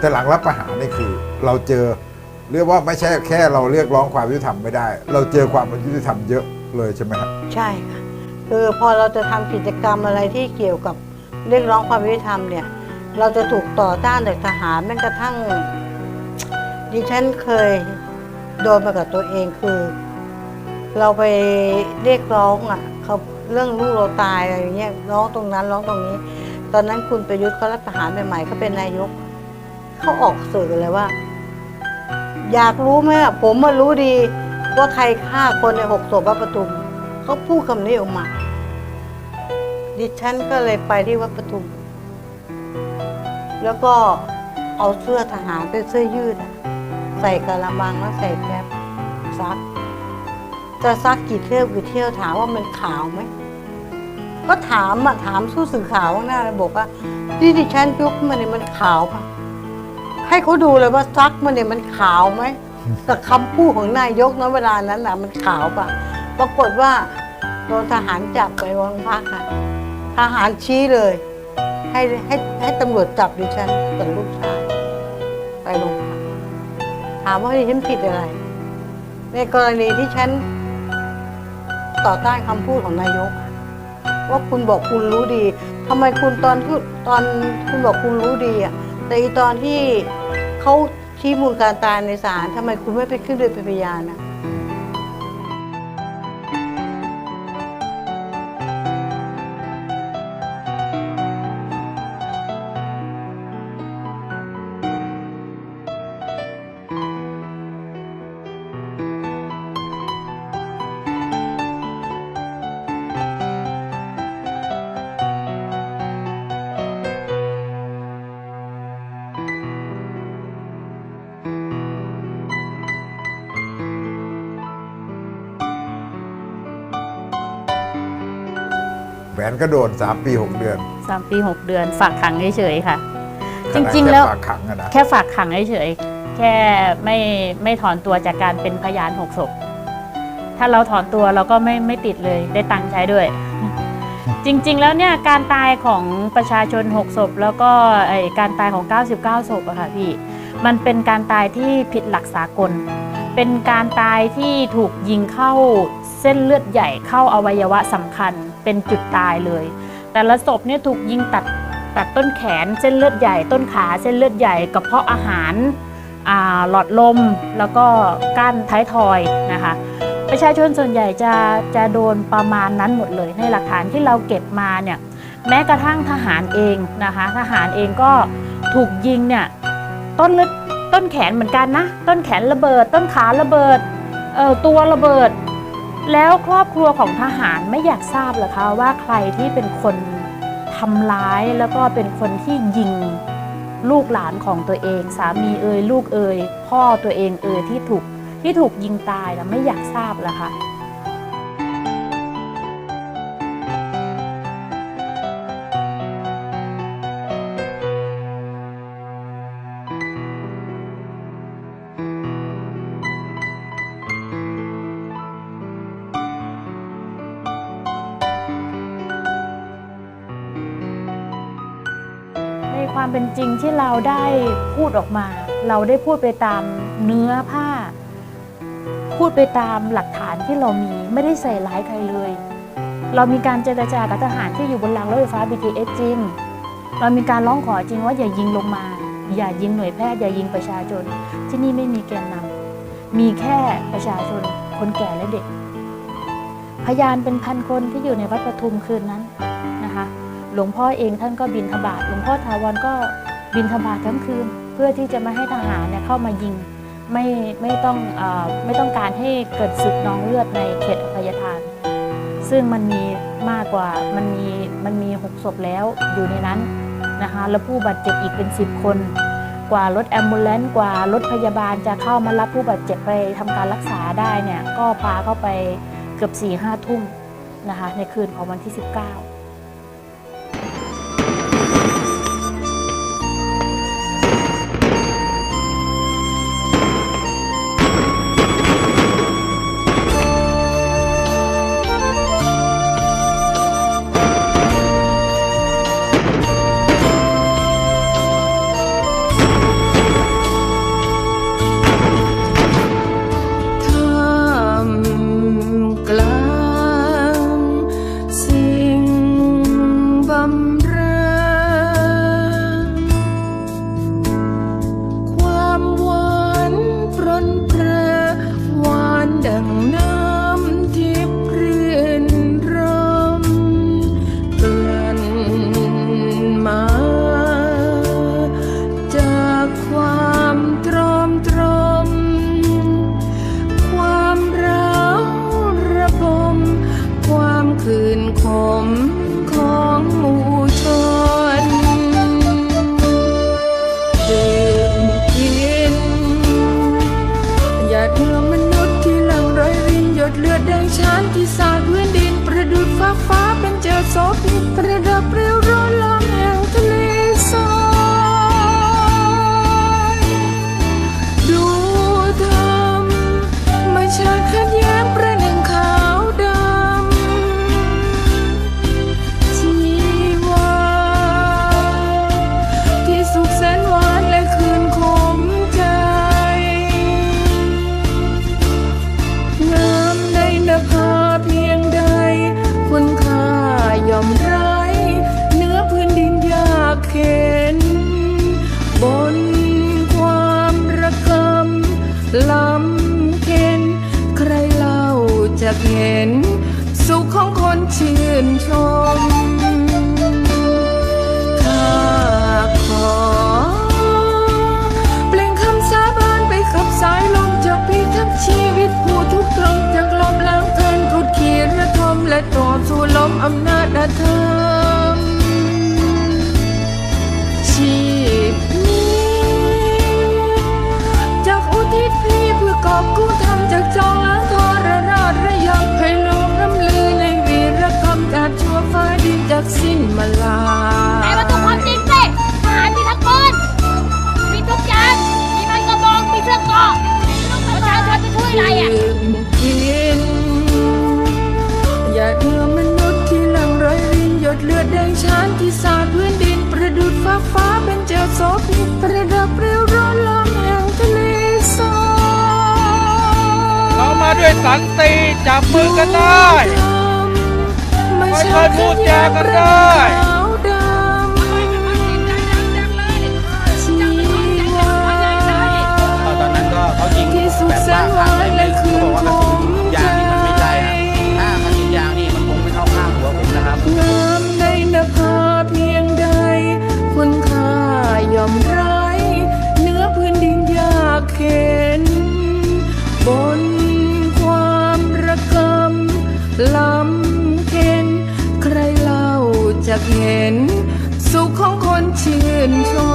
แต่หลังรับประหารนี่คือ เราเจอเรียกว่าไม่ใช่แค่เราเรียกร้องความยุติธรรมไม่ได้ เราเจอความยุติธรรมเยอะเลยใช่ไหมครับใช่ค่ะคือพอเราจะทำกิจกรรมอะไรที่เกี่ยวกับเรียกร้องความยุติธรรมเนี่ย เราจะถูกต่อต้านจากทหารแม้กระทั่งดิฉันเคยโดนมากับตัวเองคือ เราไปเรียกร้องอะเขาเรื่องลูกเราตายอะไรอย่างเงี้ยร้องตรงนั้นร้องตรงนี้ ตอนนั้นคุณประยุทธ์เขารัฐประหารใหม่ๆเขาเป็นนายก เขาออกสื่อเลยว่า อยากรู้ไหมผมมารู้ดี ว่าใครฆ่าคนในหกศพวัดปทุมเขาพูดคำนี้ออกมา ดิฉันก็เลยไปที่วัดปทุม แล้วก็เอาเสื้อทหารเป็นเสื้อยืดใส่กระมังแล้วใส่แคปซัก จะซักกี่เที่ยวกี่เที่ยวถามว่ามันขาวไหมก็ถามอะถามสู้สื่อข่าวข้างหน้าเลยบอกว่าที่ดิฉันยกมาเนี่ยมันขาวปะ ให้เขาดูเลยว่าซักมาเนี่ยมันขาวไหมแต่คำพูดของนายกนะเวลานั้นน่ะมันขาวปะปรากฏว่าโดนทหารจับไปโรงพักค่ะทหารชี้เลย ให้ให้ให้ตำรวจจับดิฉันกับลูกชายไปโรงพักถามว่าดิฉันผิดอะไร ในกรณีที่ฉันต่อต้านคำพูดของนายก ว่าคุณบอกคุณรู้ดีทำไมคุณตอนตอนคุณบอกคุณรู้ดีอะ แต่อีตอนที่เขาชี้มูลการตายในศาลทำไมคุณไม่ไปขึ้นเรือเป็นพยานอะ แหวนก็โดน 3 ปี 6 เดือนสามปีหกเดือน ฝากขังเฉยๆค่ะขนาดจริงๆแล้วค่ฝากขังอะนะแค่ฝากขังเฉยๆแค่ไม่ไม่ถอนตัวจากการเป็นพยานหกศพถ้าเราถอนตัวเราก็ไม่ไม่ติดเลยได้ตังค์ใช้ด้วย จริงๆแล้วเนี่ยการตายของประชาชน6ศพแล้วก็ไอการตายของ 99ศพอะค่ะพี่มันเป็นการตายที่ผิดหลักสากล เป็นการตายที่ถูกยิงเข้าเส้นเลือดใหญ่เข้าอวัยวะสำคัญ เป็นจุดตายเลย แต่ละศพเนี่ยถูกยิงตัดตัดต้นแขนเส้นเลือดใหญ่ต้นขาเส้นเลือดใหญ่กระเพาะอาหารหลอดลมแล้วก็ก้านท้ายทอยนะคะประชาชนส่วนใหญ่จะจะโดนประมาณนั้นหมดเลยในหลักฐานที่เราเก็บมาเนี่ยแม้กระทั่งทหารเองนะคะทหารเองก็ถูกยิงเนี่ยต้นเลือดต้นแขนเหมือนกันนะ ต้นแขนระเบิด ต้นขาระเบิดเออตัวระเบิด แล้วครอบครัวของทหารไม่อยากทราบเหรอคะว่าใครที่เป็นคนทำร้ายแล้วก็เป็นคนที่ยิงลูกหลานของตัวเอง สามีเอ่ยลูกเอ่ยพ่อตัวเองเอ่ยที่ถูกที่ถูกยิงตายและไม่อยากทราบเหรอคะ ความเป็นจริงที่เราได้พูดออกมา เราได้พูดไปตามเนื้อผ้า พูดไปตามหลักฐานที่เรามีไม่ได้ใส่ร้ายใครเลย เรามีการเจรจากับทหารที่อยู่บนรางรถไฟฟ้า BTS จริง เรามีการร้องขอจริงว่าอย่ายิงลงมา อย่ายิงหน่วยแพทย์อย่ายิงประชาชน ที่นี่ไม่มีแกนนำมีแค่ประชาชน คนแก่และเด็ก พยานเป็นพันคนที่อยู่ในวัดประทุมคืนนั้น หลวงพ่อเองท่านก็บินทบาทหลวงพ่อทาวรก็บินทบาททั้งคืน เพื่อที่จะไม่ให้ทหารเนี่ยเข้ามายิงไม่ไม่ต้องอไม่ต้องการให้เกิดศึกนองเลือดในเขตอภัยทาน ซึ่งมันมีมากกว่ามันมีมันมีหกศพแล้วอยู่ในนั้นนะคะแล้วผู้บาดเจ็บอีกเป็น10คน กว่ารถแอมบูเลนต์กว่ารถพยาบาลจะเข้ามารับผู้บาดเจ็บไปทำการรักษาได้เนี่ยก็พาเข้าไปเกือบ4ี่ห้าทุ่มนะคะในคืนของวันที่ 19 i don't สันติจับมือกันได้ค่อยๆพูดจากันได้็น สุขของคนชื่นชม